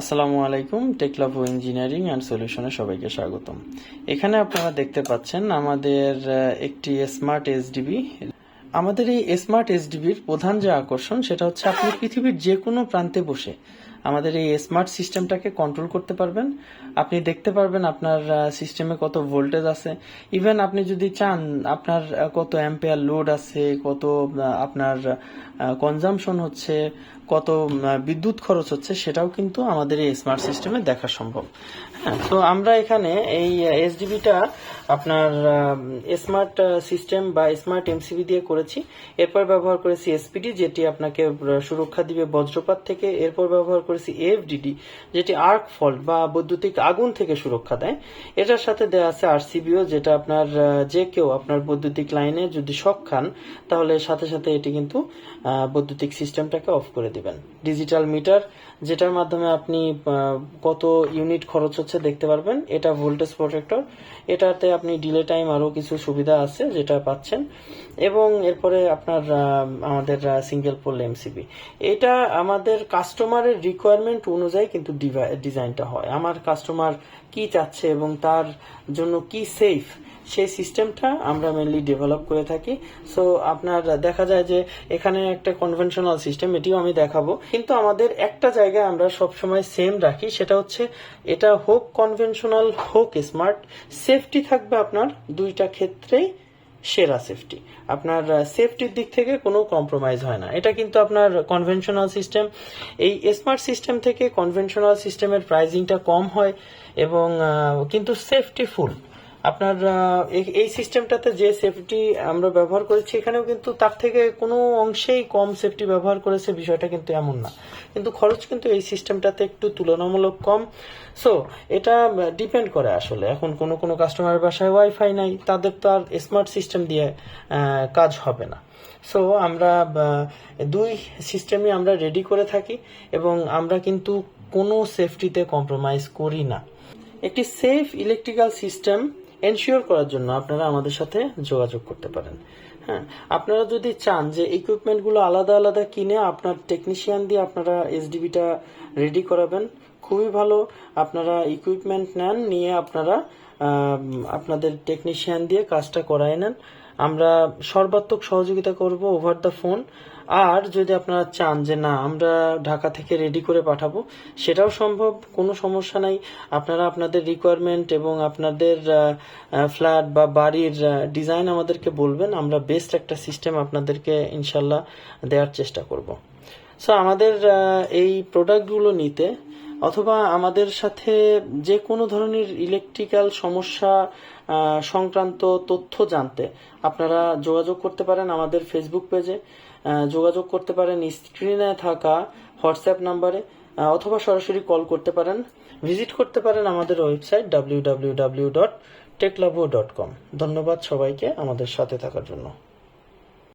আসসালামু আলাইকুম, টেকলাভ engineering and সলিউশনে সবাইকে স্বাগতম। এখানে আপনারা দেখতে পাচ্ছেন আমাদের একটি স্মার্ট এসডিবি আমাদের এই স্মার্ট এসডিবির প্রধান যে আকর্ষণ, সেটা হচ্ছে আপনি পৃথিবীর যে কোনো প্রান্তে বসে আমাদের এই স্মার্ট সিস্টেমটাকে কন্ট্রোল করতে পারবেন। আপনি দেখতে পারবেন আপনার সিস্টেমে কত ভোল্টেজ আছে। ইভেন আপনি যদি চান আপনার কত অ্যাম্পেয়ার লোড আছে, কত আপনার কনজামশন হচ্ছে, কত বিদ্যুৎ খরচ হচ্ছে, সেটাও কিন্তু আমাদের এই স্মার্ট সিস্টেমে দেখা সম্ভব। তো আমরা এখানে এই এসডিবিটা আপনার স্মার্ট সিস্টেম বা স্মার্ট এমসিবি দিয়ে করেছি। এরপর ব্যবহার করেছি এসপিডি যেটি আপনাকে সুরক্ষা দিবে বজ্রপাত থেকে। এরপর ব্যবহার করেছি এফডিডি যেটি আর্ক ফল্ট বা বৈদ্যুতিক আগুন থেকে সুরক্ষা দেয়। এটার সাথে দেওয়া আছে আরসিবিও যেটা আপনার যে কেউ আপনার বৈদ্যুতিক লাইনে যদি শখ খান, তাহলে সাথে সাথে এটি কিন্তু বৈদ্যুতিক সিস্টেমটাকে অফ করে দিবেন। ডিজিটাল মিটার যেটার মাধ্যমে আপনি কত ইউনিট খরচ হচ্ছে দেখতে পারবেন, এটা ভোল্টেজ প্রোটেক্টর এটাতে আপনি ডিলে টাইম আরও কিছু সুবিধা আছে যেটা পাচ্ছেন। এবং এরপরে আপনার আমাদের সিঙ্গেল পোল এমসিবি এটা আমাদের কাস্টমারের রিকোয়ারমেন্ট অনুযায়ী কিন্তু ডিজাইনটা হয়। আমার কাস্টমার কি চাচ্ছে এবং তার জন্য কি সেফ সেই সিস্টেমটা আমরা মেনলি ডেভেলপ করে থাকি। সো আপনার, দেখা যায় যে এখানে একটা কনভেনশনাল সিস্টেম এটিও আমি দেখাবো। কিন্তু আমাদের একটা জায়গায় আমরা সবসময় সেম রাখি, সেটা হচ্ছে এটা হোক কনভেনশনাল হোক স্মার্ট সেফটি থাকবে আপনার দুইটা ক্ষেত্রেই সেরা সেফটি আপনার সেফটির দিক থেকে কোনো কম্প্রোমাইজ হয় না। এটা কিন্তু আপনার কনভেনশনাল সিস্টেম এই স্মার্ট সিস্টেম থেকে কনভেনশনাল সিস্টেমের প্রাইজিংটা কম হয় এবং কিন্তু সেফটি ফুল আপনার এই- সিস্টেমটাতে যে সেফটি আমরা ব্যবহার করেছি, এখানেও কিন্তু তার থেকে কোনো অংশেই কম সেফটি ব্যবহার করেছে বিষয়টা কিন্তু এমন না। কিন্তু খরচ কিন্তু এই সিস্টেমটাতে একটু তুলনামূলক কম। সো এটা ডিপেন্ড করে আসলে। এখন কোনো কোনো কাস্টমারের বাসায় ওয়াইফাই নাই, তাদের তো আর স্মার্ট সিস্টেম দিয়ে কাজ হবে না। সো আমরা দুই সিস্টেমই আমরা রেডি করে থাকি এবং আমরা কিন্তু কোনো সেফটিতে কম্প্রোমাইজ করি না। একটি সেফ ইলেকট্রিক্যাল সিস্টেম এনশিওর করার জন্য আপনারা আমাদের সাথে যোগাযোগ করতে পারেন। হ্যাঁ আপনারা যদি চান যে ইকুইপমেন্টগুলো আলাদা আলাদা কিনে আপনার টেকনিশিয়ান দিয়ে আপনারা এসডিবিটা রেডি করাবেন, খুবই ভালো। আপনারা ইকুইপমেন্ট নেন, নিয়ে আপনারা আপনাদের টেকনিশিয়ান দিয়ে কাজটা করায় নেন। আমরা সর্বাত্মক সহযোগিতা করব ওভার দ্য ফোন আর যদি আপনারা চান যে না, আমরা ঢাকা থেকে রেডি করে পাঠাবো, সেটাও সম্ভব, কোনো সমস্যা নাই। আপনারা আপনাদের রিকোয়ারমেন্ট এবং আপনাদের ফ্ল্যাট বা বাড়ির ডিজাইন আমাদেরকে বলবেন। আমরা বেস্ট একটা সিস্টেম আপনাদেরকে ইনশাল্লাহ দেওয়ার চেষ্টা করব। সো আমাদের এই প্রোডাক্টগুলো নিতে অথবা আমাদের সাথে যে কোনো ধরনের ইলেকট্রিক্যাল সমস্যা সংক্রান্ত তথ্য জানতে আপনারা যোগাযোগ করতে পারেন আমাদের ফেসবুক পেজে যোগাযোগ করতে পারেন স্ক্রিনে থাকা হোয়াটসঅ্যাপ নাম্বারে অথবা সরাসরি কল করতে পারেন। ভিজিট করতে পারেন আমাদের website W W W dot techlavo dot com ধন্যবাদ সবাইকে আমাদের সাথে থাকার জন্য।